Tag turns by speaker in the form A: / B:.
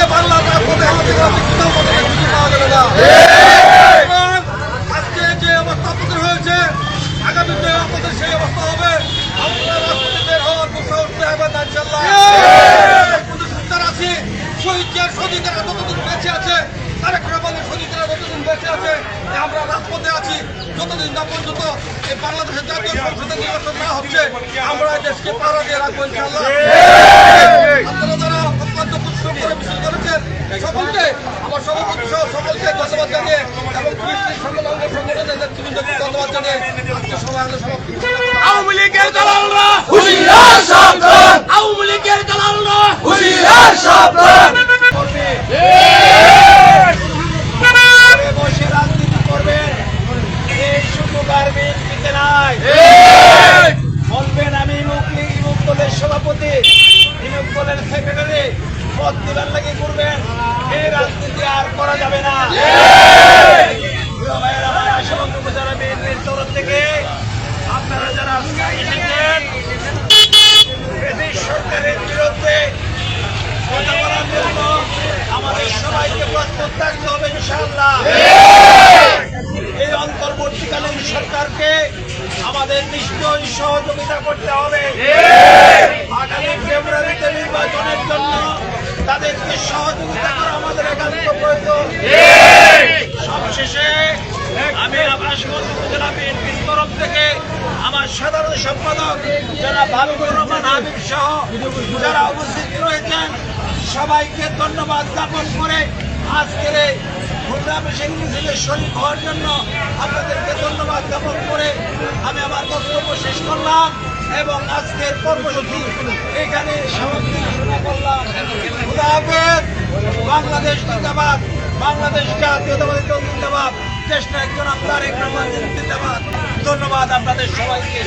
A: যে বাংলা তার পথে হাতে হাতে কোথাও পথে কিছু পাওয়া যাবে না। আজকে যে অবস্থা আপনাদের হয়েছে আগামীতে আপনাদের সেই অবস্থা হবে আপনারা রাজনীতি বের হওয়ার মুখে উঠতে হবে না ইনশাল্লাহ সুন্দর আছি শহীদের সৈনিকেরা যতদিন বেঁচে আছে, তারেক রহমানের সৈনিকেরা যতদিন বেঁচে আছে আমরা রাজপথে আছি, যতদিন না পর্যন্ত এই বাংলাদেশের জাতীয় সংসদে নির্বাচন না হচ্ছে, আমরা দেশকে পাড়া দিয়ে রাখব ইনশাল্লাহ আওয়ামী
B: লীগের দালালরা। হুশিয়ার সাবধান। আওয়ামী লীগের দালালরা। হুশিয়ার সাবধান। রাজনীতি করবেন এই শুধু বলবেন আমি সভাপতি সেক্রেটারি পদ দিবার লাগে করবেন। এই রাজনীতি আর করা যাবে না প্রিয় ভাইয়েরা, আমার আশাবাদ উপজেলা বিএনপির তরফ থেকে আপনারা যারা আজকে এসেছেন ব্রিটিশ সরকারের বিরুদ্ধে কথা বলার জন্য আমাদের সবাইকে প্রস্তুত থাকতে হবে ইনশাআল্লাহ। এই অন্তর্বর্তীকালীন সরকারকে আমাদের নিশ্চয়ই সহযোগিতা করতে হবে। আগামী ফেব্রুয়ারিতে নির্বাচনের জন্য তাদেরকে সহযোগিতা করা আমাদের একান্ত সবশেষে আমি আবাসগঞ্জ উপজেলা বিএনপির তরফ থেকে আমার সাধারণ সম্পাদক যারা ভাবিবুর রহমান হাবিব সহ যারা উপস্থিত রয়েছেন সবাইকে ধন্যবাদ জ্ঞাপন করে আজকের এই খুলনাবাসীর মিছিলে শরীর হওয়ার জন্য আপনাদেরকে ধন্যবাদ জ্ঞাপন করে আমি আমার বক্তব্য শেষ করলাম এবং আজকের কর্মসূচি এখানে সমাপ্তি ঘোষণা করলাম। খুদা হাফেজ। বাংলাদেশ জিন্দাবাদ। বাংলাদেশ জাতীয়তাবাদী দল জিন্দাবাদ। দেশ নায়ক জনাব তারেক জিন্দাবাদ। ধন্যবাদ আপনাদের সবাইকে।